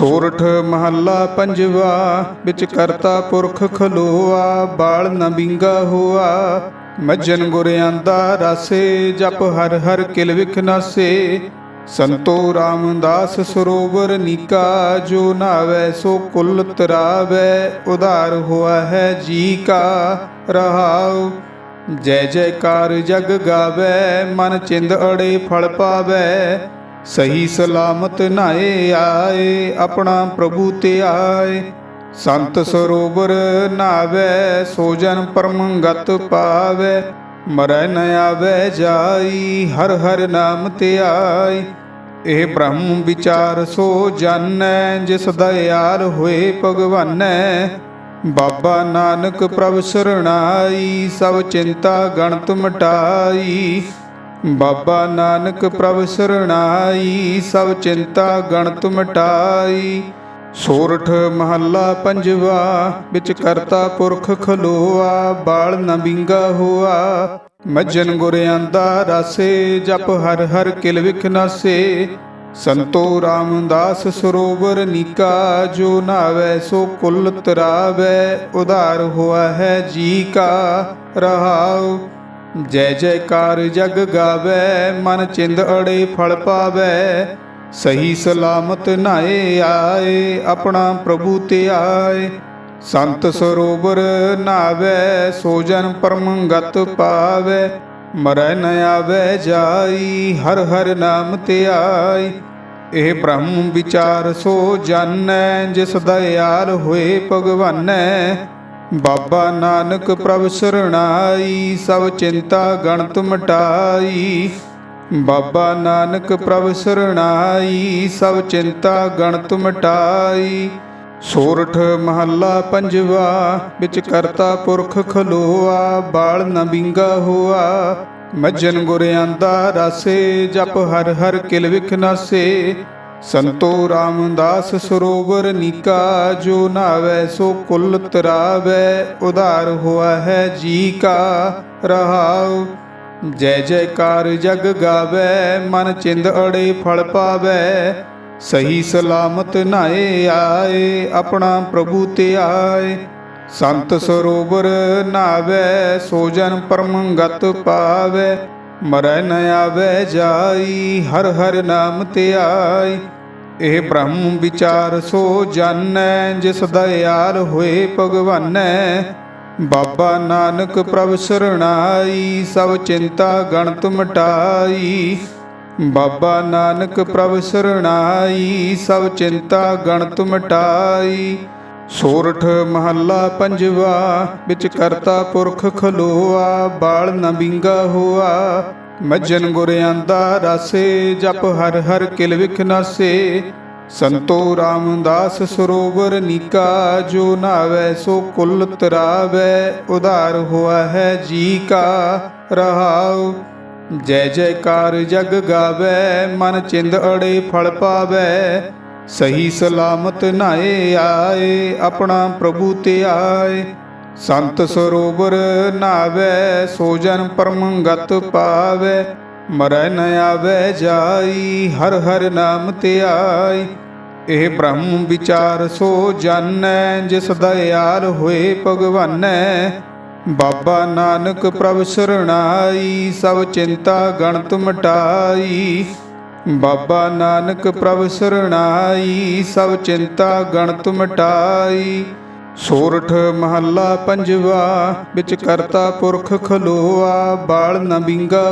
ਸੋਰਠ ਮਹੱਲਾ ਪੰਜਵਾ, ਵਿੱਚ ਕਰਤਾ ਪੁਰਖ ਖਲੋਆ, ਬਾਲ ਨ ਹੋਆ। ਮੱਜਨ ਗੁਰਿਆਂ ਦਾ ਰਾਸੇ, ਜਪ ਹਰ ਹਰ ਕਿਲ ਵਿਖ ਨਾਸੇ। ਸੰਤੋ ਰਾਮਦਾਸ ਸਰੋਵਰ ਨੀਕਾ, ਜੋ ਨਾਵੇ ਸੋ ਕੁਲ ਤਰਾਵੇ, ਉਧਾਰ ਹੋਆ ਹੈ ਜੀ ਕਾ। ਰਹਾਉ, ਜੈ ਜੈਕਾਰ ਜਗ ਗਾਵੇ, ਮਨ ਚਿੰਦ ਅੜੇ ਫਲ ਪਾਵੇ। ਸਹੀ ਸਲਾਮਤ ਨਾਏ ਆਏ, ਆਪਣਾ ਪ੍ਰਭੂ ਤੇ ਆਏ ਸੰਤ ਸਰੋਵਰ ਨਾਵੇ, ਸੋ ਜਨ ਪਰਮੰਗਤ ਪਾਵੇ। ਮਰੈ ਨ ਆਵੇ ਜਾਈ, ਹਰ ਹਰ ਨਾਮ ਤੇ ਆਈ ਇਹ ਬ੍ਰਹਮ ਵਿਚਾਰ ਸੋ ਜਾਣੈ, ਜਿਸ ਦਇਆਲ ਹੋਏ ਭਗਵਾਨੈ। ਬਾਬਾ ਨਾਨਕ ਪ੍ਰਭ ਸਰਣਾਈ, ਸਭ ਚਿੰਤਾ ਗਣਤ ਮਟਾਈ। ਬਾਬਾ ਨਾਨਕ ਪ੍ਰਭ ਸਰਣਾਈ, ਸਭ ਚਿੰਤਾ ਗਣਤ ਮਟਾਈ। ਸੋਰਠ ਮਹੱਲਾ ਪੰਜਵਾ, ਵਿੱਚ ਕਰਤਾ ਪੁਰਖ ਖਲੋਆ, ਬਾਲ ਨ ਹੋਆ। ਮੱਜਨ ਗੁਰਿਆਂ ਦਾ ਰਾਸੇ, ਜਪ ਹਰ ਹਰ ਕਿਲ ਵਿਖ ਨਾਸੇ। ਸੰਤੋ ਰਾਮਦਾਸ ਸਰੋਵਰ ਨੀਕਾ, ਜੋ ਨਾਵੇ ਸੋ ਕੁਲ ਤਰਾਵੇ, ਉਧਾਰ ਹੋਆ ਹੈ ਜੀ ਕਾ। ਰਹਾਉ ਜੈ ਜੈਕਾਰ ਜਗ ਗਾਵੇ, ਮਨ ਚਿੰਦ ਅੜੇ ਫਲ ਪਾਵੇ। ਸਹੀ ਸਲਾਮਤ ਨਾਏ ਆਏ, ਆਪਣਾ ਪ੍ਰਭੂ ਤੇ ਆਏ ਸੰਤ ਸਰੋਵਰ ਨਾਵੇ, ਸੋ ਜਨ ਪਰਮੰਗਤ ਪਾਵੇ। ਮਰੈ ਨ ਆਵੇ ਜਾਈ, ਹਰ ਹਰ ਨਾਮ ਤੇ ਆਈ ਇਹ ਬ੍ਰਹਮ ਵਿਚਾਰ ਸੋ ਜਾਣੈ, ਜਿਸ ਦਇਆਲ ਹੋਏ ਭਗਵਾਨੈ। ਬਾਬਾ ਨਾਨਕ ਪ੍ਰਭ ਸਰਣਾਈ, ਸਭ ਚਿੰਤਾ ਗਣਤ ਮਟਾਈ। ਬਾਬਾ ਨਾਨਕ ਪ੍ਰਭ ਸਰਣਾਈ, ਸਭ ਚਿੰਤਾ ਗਣਤ ਮਟਾਈ। ਸੋਰਠ ਮਹੱਲਾ ਪੰਜਵਾ, ਵਿੱਚ ਕਰਤਾ ਪੁਰਖ ਖਲੋਆ, ਬਾਲ ਨ ਬਿੰਗਾ ਹੋਆ। ਮੱਜਨ ਗੁਰਿਆਂ ਦਾ ਰਾਸੇ, ਜਪ ਹਰ ਹਰ ਕਿਲ ਵਿਖ ਨਾਸੇ। ਸੰਤੋ ਰਾਮਦਾਸ ਸਰੋਵਰ ਨਿਕਾ, ਜੋ ਨਾਵੇ ਸੋ ਕੁਲ ਤਰਾਵੇ, ਉਧਾਰ ਹੋਆ ਹੈ ਜੀ ਕਾ ਰਹਾਉ। ਜੈ ਜੈਕਾਰ ਜਗ ਗਾਵੇ, ਮਨ ਚਿੰਦ ਅੜੇ ਫਲ ਪਾਵੇ। ਸਹੀ ਸਲਾਮਤ ਨਾਏ ਆਏ, ਆਪਣਾ ਪ੍ਰਭੂ ਤੇ ਆਏ ਸੰਤ ਸਰੋਵਰ ਨਾਵੇ, ਸੋ ਜਨ ਪਰਮੰਗਤ ਪਾਵੇ। ਮਰੈ ਨ ਆਵੇ ਜਾਈ, ਹਰ ਹਰ ਨਾਮ ਤੇ ਆਈ। ਇਹ ਬ੍ਰਹਮ ਵਿਚਾਰ ਸੋ ਜਾਣੈ, ਜਿਸ ਦਇਆਲ ਹੋਏ ਭਗਵਾਨੈ। ਬਾਬਾ ਨਾਨਕ ਪ੍ਰਭ ਸਰਣਾਈ, ਸਭ ਚਿੰਤਾ ਗਣਤ ਮਟਾਈ। ਬਾਬਾ ਨਾਨਕ ਪ੍ਰਭ ਸਰਣਾਈ, ਸਭ ਚਿੰਤਾ ਗਣਤ ਮਟਾਈ। ਸੋਰਠ ਮਹੱਲਾ ਪੰਜਵਾ, ਵਿੱਚ ਕਰਤਾ ਪੁਰਖ ਖਲੋਆ, ਬਾਲ ਨ ਹੋਆ। ਮੱਜਨ ਗੁਰਿਆਂ ਦਾ ਰਾਸੇ, ਜਪ ਹਰ ਹਰ ਕਿਲ ਵਿਖ ਨਾਸੇ। ਸੰਤੋ ਰਾਮਦਾਸ ਸਰੋਵਰ ਨੀਕਾ, ਜੋ ਨਾਵੇ ਸੋ ਕੁਲ ਤਰਾਵੇ, ਉਧਾਰ ਹੋਆ ਹੈ ਜੀ ਕਾ ਰਹਾਉ। ਜੈ ਜੈਕਾਰ ਜਗ ਗਾਵੇ, ਮਨ ਚਿੰਦ ਅੜੇ ਫਲ ਪਾਵੇ। ਸਹੀ ਸਲਾਮਤ ਨਾਏ ਆਏ, ਆਪਣਾ ਪ੍ਰਭੂ ਤੇ ਆਏ ਸੰਤ ਸਰੋਵਰ ਨਾਵੇ, ਸੋ ਜਨ ਪਰਮੰਗਤ ਪਾਵੇ। ਮਰੈ ਨ ਆਵੇ ਜਾਈ, ਹਰ ਹਰ ਨਾਮ ਤੇ ਆਈ ਇਹ ਬ੍ਰਹਮ ਵਿਚਾਰ ਸੋ ਜਾਣੈ, ਜਿਸ ਦਇਆਲ ਹੋਏ ਭਗਵਾਨੈ। ਬਾਬਾ ਨਾਨਕ ਪ੍ਰਭ ਸਰਣਾਈ, ਸਭ ਚਿੰਤਾ ਗਣਤ ਮਟਾਈ। ਬਾਬਾ ਨਾਨਕ ਪ੍ਰਭ ਸਰਣਾਈ, ਸਭ ਚਿੰਤਾ ਗਣਤ ਮਟਾਈ। ਸੋਰਠ ਮਹੱਲਾ ਪੰਜਵਾ, ਵਿੱਚ ਕਰਤਾ ਪੁਰਖ ਖਲੋਆ, ਬਾਲ ਨ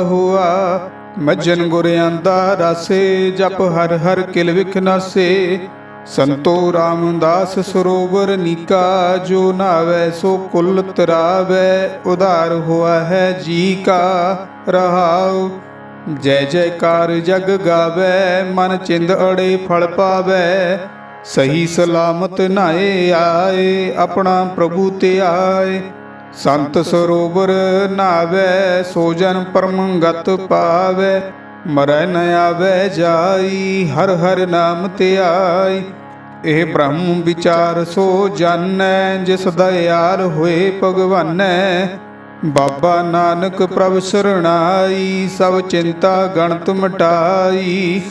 ਹੋਆ। ਮੱਜਨ ਗੁਰਿਆਂ ਦਾ ਰਾਸੇ, ਜਪ ਹਰ ਹਰ ਕਿਲ ਵਿਖ ਨਾਸੇ। ਸੰਤੋ ਰਾਮਦਾਸ ਸਰੋਵਰ ਨੀਕਾ, ਜੋ ਨਾਵੇ ਸੋ ਕੁਲ ਤਰਾਵੇ, ਉਧਾਰ ਹੋਆ ਹੈ ਜੀ ਕਾ। ਰਹਾਉ ਜੈ ਜੈਕਾਰ ਜਗ ਗਾਵੇ, ਮਨ ਚਿੰਦ ਅੜੇ ਫਲ ਪਾਵੇ। ਸਹੀ ਸਲਾਮਤ ਨਾਏ ਆਏ, ਆਪਣਾ ਪ੍ਰਭੂ ਤੇ ਆਏ ਸੰਤ ਸਰੋਵਰ ਨਾਵੇ, ਸੋ ਜਨ ਪਰਮੰਗਤ ਪਾਵੇ। ਮਰੈ ਨ ਆਵੇ ਜਾਈ, ਹਰ ਹਰ ਨਾਮ ਤੇ ਆਈ ਇਹ ਬ੍ਰਹਮ ਵਿਚਾਰ ਸੋ ਜਾਣੈ, ਜਿਸ ਦਇਆਲ ਹੋਏ ਭਗਵਾਨੈ। ਬਾਬਾ ਨਾਨਕ ਪ੍ਰਭ ਸਰਣਾਈ, ਸਭ ਚਿੰਤਾ ਗਣਤ ਮਟਾਈ।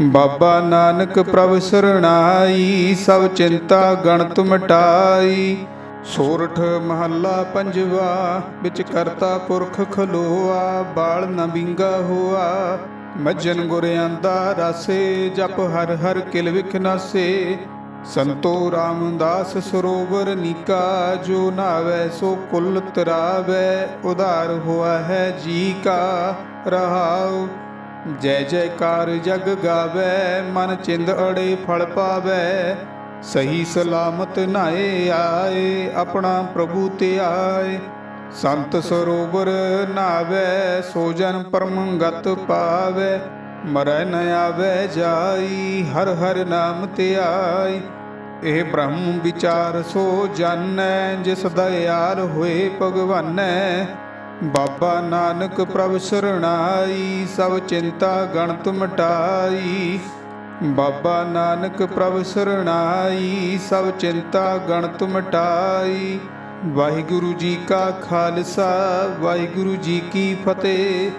ਬਾਬਾ ਨਾਨਕ ਪ੍ਰਭ ਸਰਣਾਈ, ਸਭ ਚਿੰਤਾ ਗਣਤ ਮਟਾਈ। ਸੋਰਠ ਮਹੱਲਾ ਪੰਜਵਾ, ਵਿੱਚ ਕਰਤਾ ਪੁਰਖ ਖਲੋਆ, ਬਾਲ ਨ ਬਿੰਗਾ ਹੋਆ। ਮੱਜਨ ਗੁਰਿਆਂਦਾ ਰਾਸੇ ਜਪ ਹਰ ਹਰ ਕਿਲ ਵਿਖਨਾਸੇ ਸੰਤੋ ਰਾਮਦਾਸ ਸਰੋਵਰ ਨਿਕਾ, ਜੋ ਨਾਵੇ ਸੋ ਕੁਲ ਤਰਾਵੇ, ਉਧਾਰ ਹੋਆ ਹੈ ਜੀ ਕਾ ਰਹਾਉ। ਜੈ ਜੈਕਾਰ ਜਗ ਗਾਵੇ, ਮਨ ਚਿੰਦ ਅੜੇ ਫਲ ਪਾਵੇ। ਸਹੀ ਸਲਾਮਤ ਨਾਏ ਆਏ, ਆਪਣਾ ਪ੍ਰਭੂ ਤੇ ਆਏ ਸੰਤ ਸਰੋਵਰ ਨਾਵੇ, ਸੋ ਜਨ ਪਰਮ ਪਾਵੇ। ਮਰੈ ਨ ਆਵੇ ਜਾਈ, ਹਰ ਹਰ ਨਾਮ ਤੇ ਆਈ। ਇਹ ਬ੍ਰਹਮ ਵਿਚਾਰ ਸੋ ਜਾਣੈ, ਜਿਸ ਦਇਆਲ ਹੋਏ ਭਗਵਾਨੈ। ਬਾਬਾ ਨਾਨਕ ਪ੍ਰਭ ਸਰਣਾਈ, ਸਭ ਚਿੰਤਾ ਗਣਤ ਮਟਾਈ। ਬਾਬਾ ਨਾਨਕ ਪ੍ਰਭ ਸਰਣਾਈ, ਸਭ ਚਿੰਤਾ ਗਣਤ ਮਟਾਈ। ਵਾਹਿਗੁਰੂ ਜੀ ਕਾ ਖਾਲਸਾ, ਵਾਹਿਗੁਰੂ ਜੀ ਕੀ ਫਤਿਹ।